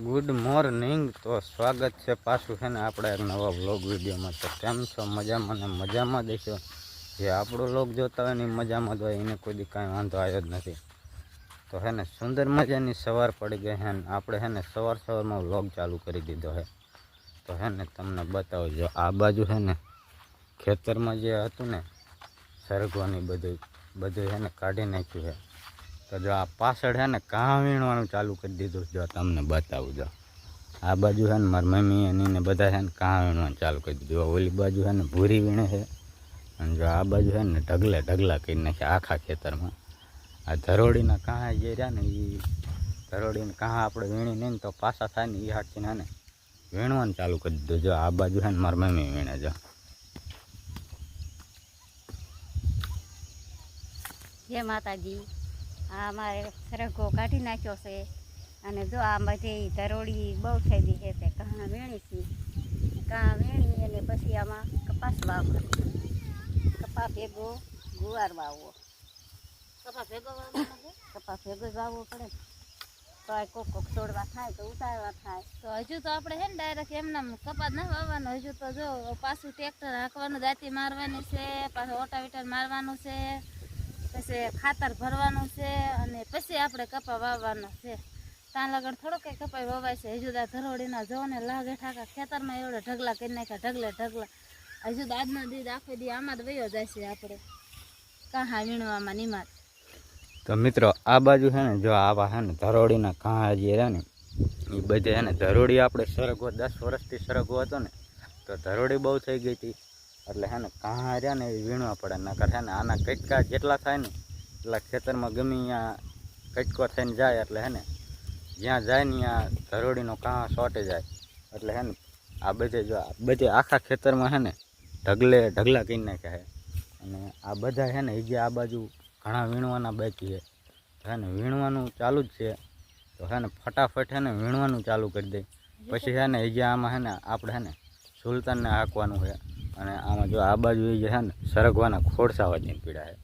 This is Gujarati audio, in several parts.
ગુડ મોર્નિંગ તો સ્વાગત છે પાછું છે ને આપણે એક નવા વ્લોગ વિડીયોમાં. તો કેમ છો? મજામાં ને મજામાં દેશો જે આપણો વ્લોગ જોતા હોય ને મજામાં જ હોય, એને કોઈ કાંઈ વાંધો આવ્યો જ નથી. તો હે ને, સુંદર મજાની સવાર પડી ગઈ હે ને આપણે હે ને સવાર સવારમાં વ્લોગ ચાલુ કરી દીધો હે તો હે ને તમને બતાવું જો આ બાજુ હે ને ખેતરમાં જે હતું ને, સરગવાની બધું બધું હે ને કાઢી નાખ્યું છે. તો જો આ પાછળ છે ને કાં વીણવાનું ચાલુ કરી દીધું જો તમને બતાવું જો. આ બાજુ છે ને મારી મમ્મી એની બધા છે ને કાં વીણવાનું ચાલુ કરી દીધું. ઓલી બાજુ છે ને ભૂરી વીણે છે. અને જો આ બાજુ છે ને ઢગલે ઢગલા કરી નાખ્યા આખા ખેતરમાં. આ ધરોડીના કાં જે રહ્યા ને એ ધરોડીને કાં આપણે વીણી નહીં તો પાછા થાય ને એ હાટથી ને વીણવાનું ચાલુ કરી દીધું. જો આ બાજુ છે ને મારી મમ્મી વીણે જો. જય માતાજી. આ મારે સરગો કાઢી નાખ્યો છે. અને જો આ બધી ધરોડી બહુ થઈ ગઈ છે તે કાં વીણી છે. કાં વીણી અને પછી આમાં કપાસ વાવો કપા ભેગો ગુવાર વાવવો. કપા ભેગો કપા ભેગો જ વાવવો પડે તો આ કોક કોક તોડવા થાય તો ઉતારવા થાય. તો હજુ તો આપણે હે ને ડાયરેક્ટ એમને કપાસ ના વાવવાનો. હજુ તો જો પાછું ટ્રેક્ટર હાંકવાનું દાંતી મારવાની છે પાછું ઓટાવીટર મારવાનું છે. પછી ખાતર ભરવાનું છે અને પછી આપણે કપા વાવવાનો છે. ત્યાં લગન થોડો કંઈ કપાઈ વવાય છે. હજુ તો ધરોડીના જો ને લાગે ઠાકા ખેતરમાં એવડે ઢગલા કરી નાખ્યા, ઢગલે ઢગલા. હજુ તો આજનો દી આખો દી આમાં જ વયો જાય છે આપણે. કાં વીણવામાં નિમાત તો મિત્રો, આ બાજુ છે ને જો આવા છે ને ધરોડીના કાં જે રહે ને, એ બધે છે ને ધરોડી આપણે સરગવો, દસ વર્ષથી સરગવો હતો ને, તો ધરોડી બહુ થઈ ગઈ હતી. એટલે હે ને કાં રહ્યા ને એ વીણવા પડે. નકર હે ને આના કટકા જેટલા થાય ને, એટલા ખેતરમાં ગમે ત્યાં કટકો થઈને જાય એટલે હે ને, જ્યાં જાય ને ત્યાં ધરોડીનો કાં શોર્ટે જાય. એટલે હે ને, આ બધે જો, આ બધે આખા ખેતરમાં હે ને, ઢગલે ઢગલા કહી નાખ્યા હે. અને આ બધા હે ને હજી આ બાજુ ઘણા વીણવાના બાકી છે છે ને, વીણવાનું ચાલુ જ છે. તો હે ને, ફટાફટ હે ને વીણવાનું ચાલુ કરી દે. પછી છે ને હજી આમાં હે ને, આપણે હે ને, સુલતાનને હાંકવાનું છે અને આમાં જો આ બાજુ જે છે ને, સરગવાના ખોડસા વધીને પીડા છે.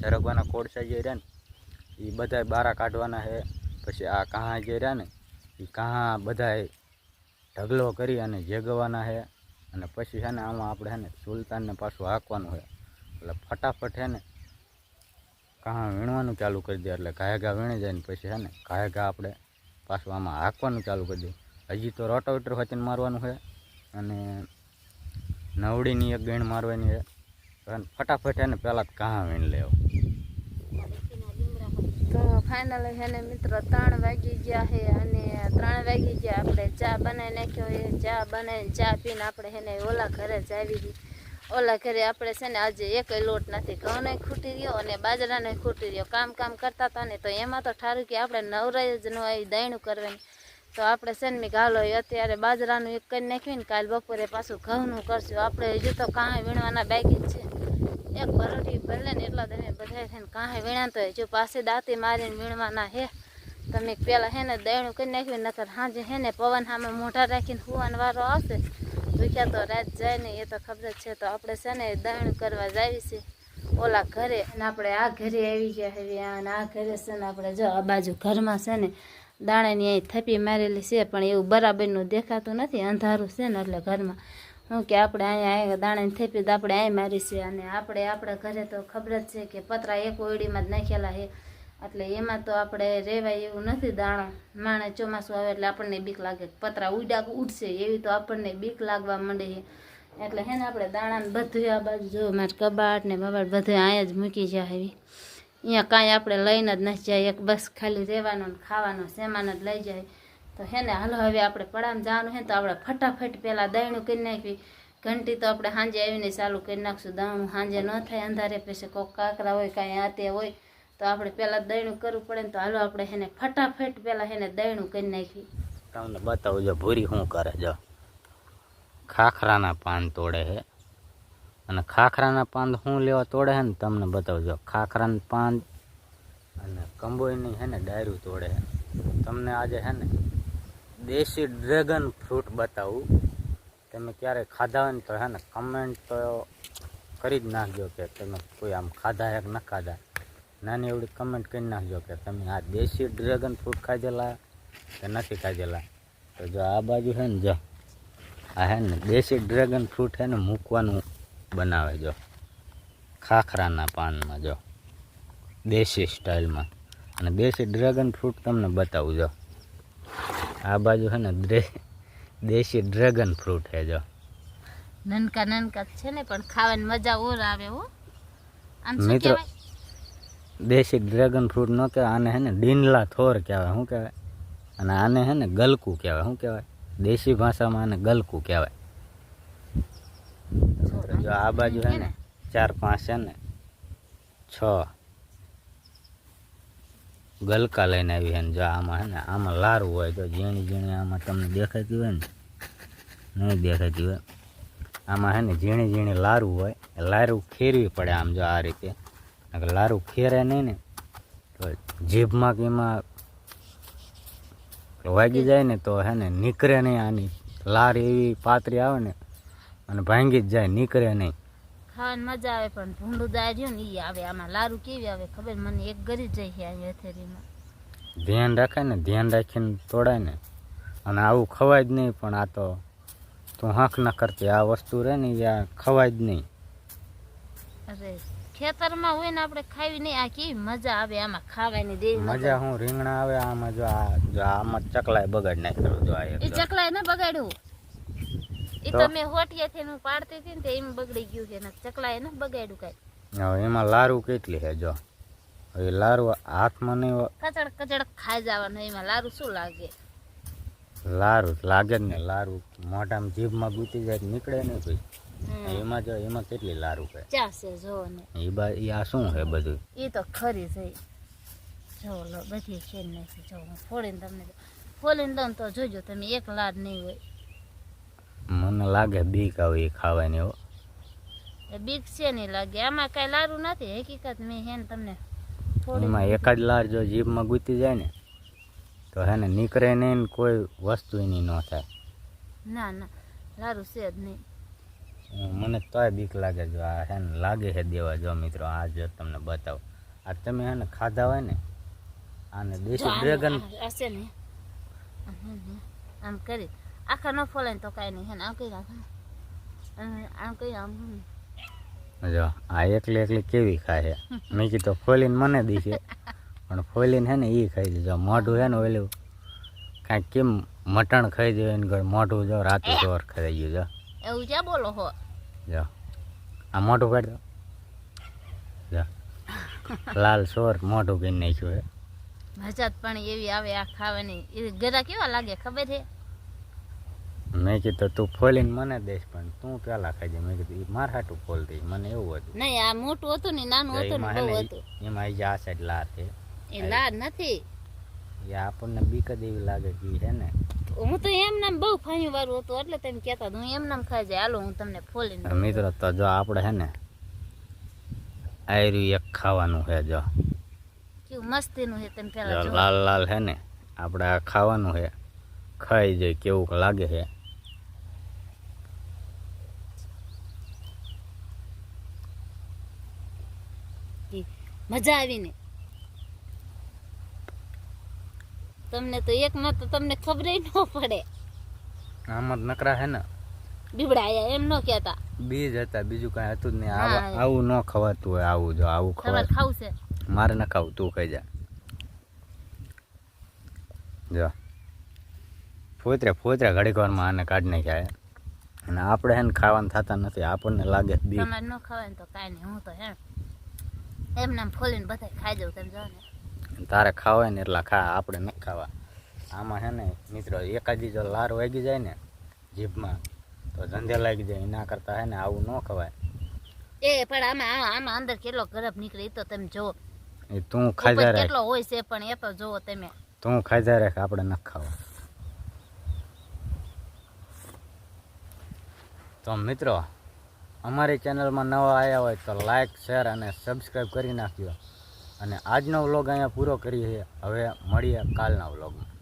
સરગવાના ખોડસા જે રહ્યા ને એ બધાય બારા કાઢવાના છે. પછી આ કાં જે રહ્યા ને એ કાં બધાય ઢગલો કરી અને જેગવાના છે. અને પછી છે ને આમાં આપણે છે ને સુલતાનને પાછું હાંકવાનું છે. એટલે ફટાફટ છે ને કાં વીણવાનું ચાલુ કરી દે, એટલે ઘાય ઘા વીણી જાય ને પછી છે ને ઘાય ઘા આપણે પાછું આમાં હાંકવાનું ચાલુ કરી દઈએ હજી તો રોટાવેટર વચન મારવાનું છે. અને નવડીની એક ગણ મારવાની અને ફટાફટ એને પહેલાં કાં વીણ લેવો. તો ફાઇનલ હેને મિત્ર, ત્રણ વાગી ગયા છે અને ત્રણ વાગી ગયા. આપણે ચા બનાવી નાખ્યો એ ચા બનાવીને ચા પીને આપણે એને ઓલા ઘરે જ આવી ઓલા ઘરે આપણે છે ને આજે એકય લોટ નથી. ઘઉંને ખૂટી રહ્યો અને બાજરાને ખૂટી રહ્યો કામ કામ કરતા હતા ને તો એમાં તો ઠારું કે આપણે નવરાય જ ન આવી દયણું કરવાની. તો આપણે છે ને મેં ગાલો અત્યારે બાજરાનું એક કરી નાખ્યું ને કાલ બપોરે પાછું ઘઉંનું કરશું. આપણે હજુ તો કાંઈ વીણવાના બાકી છે. એક ભરોટી ભરલે ને એટલા તમે બધા થઈને કાંઈ વીણા તો હજુ પાસે દાંતી મારીને વીણવાના હે. તમે પેલા હે ને દયણું કરી નાખ્યું નકર સાંજે હે ને પવન સામે મોઢા રાખીને હુવાનો વારો આવશે. દુખ્યા તો રાત જાય ને એ તો ખબર જ છે. તો આપણે છે ને દયણું કરવા જાવી છે. ઓલા ઘરે અને આપણે આ ઘરે આવી ગયા હવે આ ઘરે છે ને આપણે જો આ બાજુ ઘરમાં છે ને દાણાની અહીં થપી મારેલી છે, પણ એવું બરાબરનું દેખાતું નથી, અંધારું છે ને એટલે ઘરમાં. હું કે આપણે અહીંયા અહીંયા દાણાની થેપી તો આપણે અહીં મારી છે અને આપણે આપણા ઘરે તો ખબર જ છે કે પતરા એક ઓયડીમાં જ નાખેલા છે. એટલે એમાં તો આપણે રહેવાય એવું નથી દાણો. માણે ચોમાસું આવે એટલે આપણને બીક લાગે પતરા ઉડા ઉડશે, એવી તો આપણને બીક લાગવા માંડે છે. એટલે હે ને આપણે દાણાને બધું આ બાજુ જો, મારે કબાટ ને બબાટ બધું અહીંયા જ મૂકી જાય એવી અહીંયા કાંઈ આપણે લઈને જ નથી જાય. એક બસ ખાલી રહેવાનો ને ખાવાનો સેમાન જ લઈ જાય. તો હે ને, હાલો હવે આપણે પડામાં જવાનું હે તો આપણે ફટાફટ પહેલાં દાણું કરી નાખવી ઘંટી તો આપણે સાંજે આવીને ચાલુ કરી નાખશું. દાણું સાંજે ન થાય, અંધારે પછી કોક કાંકરા હોય, કાંઈ આતે હોય, તો આપણે પહેલાં દયણું કરવું પડે ને, તો હાલો આપણે હેને ફટાફટ પહેલાં હેને દયણું કરી નાખી. તમને બતાવું જો, ભૂરી શું કરે જો? ખાખરાના પાન તોડે છે અને ખાખરાના પાન શું લેવા તોડે છે ને તમને બતાવજો. ખાખરાના પાન અને કંબોઈની છે ને ડાયરું તોડે છે તમને આજે છે ને દેશી ડ્રેગન ફ્રૂટ બતાવું. તમે ક્યારેય ખાધા હોય ને તો હે ને કમેન્ટ તો કરી જ નાખજો કે તમે કોઈ આમ ખાધા એક ન ખાધા. નાની એવડી કમેન્ટ કરી નાખજો કે તમે આ દેશી ડ્રેગન ફ્રૂટ ખાધેલા કે નથી ખાધેલા. તો જો આ બાજુ છે ને જો. આ હે ને દેશી ડ્રેગન ફ્રૂટ છે ને મૂકવાનું બનાવે જો. ખાખરાના પાનમાં જો. દેશી સ્ટાઇલમાં. અને દેશી ડ્રેગન ફ્રૂટ તમને બતાવું જો. આ બાજુ છે ને દેશી ડ્રેગન ફ્રૂટ છે જો. નનકા નનકા છે ને પણ ખાવાની મજા ઓર આવે હો. મિત્રો દેશી ડ્રેગન ફ્રૂટ ન કહેવાય આને હે ને ડીનલા થોર કહેવાય શું કહેવાય? અને આને હે ને ગલકું કહેવાય શું કહેવાય? દેશી ભાષામાં આને ગલકું કહેવાય. જો આ બાજુ હે ને, ચાર પાંચ છે ને, છ. ગલકા લઈને આવી હે ને, જો આમાં હે ને, આમાં લારું હોય તો ઝીણી ઝીણી આમાં તમને દેખાતી હોય ને, નહીં દેખાતી હોય. આમાં હે ને ઝીણી ઝીણી લારું હોય લારું ખેરવી પડે આમ જો આ રીતે. લારું ખેરે નહીં ને, તો જીભમાં કે એમાં વાગી જાય ને, તો હે ને નીકળે નહીં આની. લાર એવી પાતરી આવે ને અને ભાંગી જ જાય નીકળે નહીં. ખાવાની મજા આવે પણ ભૂંડું દાર્યું ને એ આવે. આમાં લારું કેવી આવે ખબર? મને એક ગરી જાય છે આ હથેળીમાં ધ્યાન રાખે ને ધ્યાન રાખીને તોડાય ને. અને આવું ખવાય જ નહીં પણ આ તો તું હાંક ના કરતી. આ વસ્તુ રહે ને એ આ ખવાય જ નહીં. અરે ખેતરમાં હોય ને આપણે ખાવી નહીં આ કેવી મજા આવે આમાં ખાવાની દે મજા. હું રીંગણા આવે આમાં જો આ જો આમાં ચકલાય બગાડ નાખ્યો જો આ એ જો. ચકલાએ ને બગાડ્યું? એ તો? મેં હોટિયાથી હું પાડતી હતી ને તે એમ બગડી ગયું છે ને ચકલાએ ને બગાડ્યું કાંઈ. હવે એમાં લારું કેટલી છે જો? હવે લારું હાથમાં નહીં કચડ કચડ ખાઈ જવાનું એમાં લારું શું લાગે? લારું લાગે જ ને લારું મોઢામાં જીભમાં ગૂંચી જાય નીકળે નહીં ભાઈ. એમાં જો એમાં કેટલી લારું છે? ચા છે જો ને. એ બા એ આ શું છે બધું? એ તો ખરી છે. જો લો બધી ખેલ નાખી જો હું ફોડીને તમને ફોડીને દઉં તો જોજો તમે એક લાડ નહીં હોય. મને લાગે બીક આવે એ ખાવાની હો. એ બીક છે નહીં લાગે. આમાં કાંઈ લારું નથી. હકીકત મેં હે તમને એમાં એક જ લાર જો જીભમાં ગૂંચી જાય ને તો હે ને નીકળે નહીં ને કોઈ વસ્તુ એની ન થાય. ના ના. લારું છે જ નહીં. મને તોય બીક લાગે જો આ હે ને લાગે છે દેવા જો મિત્રો આ જો તમને બતાવો. આ તમે હે ને ખાધા હોય ને આને દેશી ડ્રેગન આ- આ છે ને. આમ હે ને, આમ કરી. આખા ન ફોલાય ને તો કાંઈ નહીં હે ને આમ કરી રાખો ને. અને આમ કરી આમ. જો આ એકલી એકલી કેવી ખાય છે? મેં કીધું ફોલીને મને દીશે પણ ફોલીને હે ને એ ખાઈ દીધો મોઢું છે ને ઓલું કાંઈક કેમ મટણ ખાઈ જાય એને ઘર મોઢું જો રાતે ચોર ખાઈ ગયું જો. એવું ક્યાં બોલો હો. જો આ મોઢું કાઢ દો. જો લાલ સોર મોઢું કરી નાખ્યું છે. મજા પણ એવી આવે આ ખાવાની. ગરા કેવા લાગે ખબર છે? મેં કીધું તું ફોલીને મને દઈશ પણ તું પેલા ખાઈ મેં કીધું એ માર હાટું ફોલતી મને એવું હતું. નહીં આ મોટું હતું ને નાનું હતું ને બહુ હતું. એમાં જે આ સાઈડ લાર છે. એ લાડ નથી. એ આપણને બીક જ એવી લાગે કે છે ને. હું તો એમ નામ બહુ ફાયું વાળું હતું એટલે તમે કહેતા હું એમ નામ ખાઈ જાય હાલો હું તમને ફોલીને મિત્ર તો જો આપણે છે ને આયરું એક ખાવાનું છે જો. કેવું મસ્તીનું છે તમે પેલા લાલ લાલ છે ને આપણે આ ખાવાનું છે ખાઈ જાય કેવું લાગે છે મજા આવીને. તમને તો એકમાં તો તમને ખબર ન પડે. આમાં નકરા હે ને. બીબડાયા એમ ન કહેતા. બીજ હતા બીજું કાંઈ હતું જ નહીં. આવું ન ખવાતું હોય આવું જો આવું ખવાય ખાવું છે? મારે ન ખાવું તું ખાઈ જા. જો. ફોતરે ફોતરે ઘડીક વારમાં આને કાઢ નાખ્યા. અને આપણે એને ખાવાનું થતા નથી આપણને લાગે બી ન ખવાય તો કાંઈ નહીં હું તો હે એમ નામ ફોલીને બધા ખાઈ જાઉં તમે જાઓ ને. તારે ખાવાય ને એટલા ખા આપણે ન ખાવા. આમાં છે ને મિત્રો એકાદી જો લાર વાગી જાય ને જીભમાં તો ધંધે લાગી જાય એના કરતાં હે ને આવું ન ખવાય. એ પણ આમાં આમાં અંદર કેટલો ગરબ નીકળે એ તો તમે જો એ તું ખાજા રાખ. કેટલો હોય છે પણ એ તો જોવો તમે. તું ખાજા રાખ આપણે ન ખાવા. તો મિત્રો અમારી ચેનલમાં નવા આવ્યા હોય તો લાઇક શેર અને સબસ્ક્રાઈબ કરી નાખ્યો અને આજનો વ્લોગ અહીંયા પૂરો કરીએ હવે મળીએ કાલના વ્લોગમાં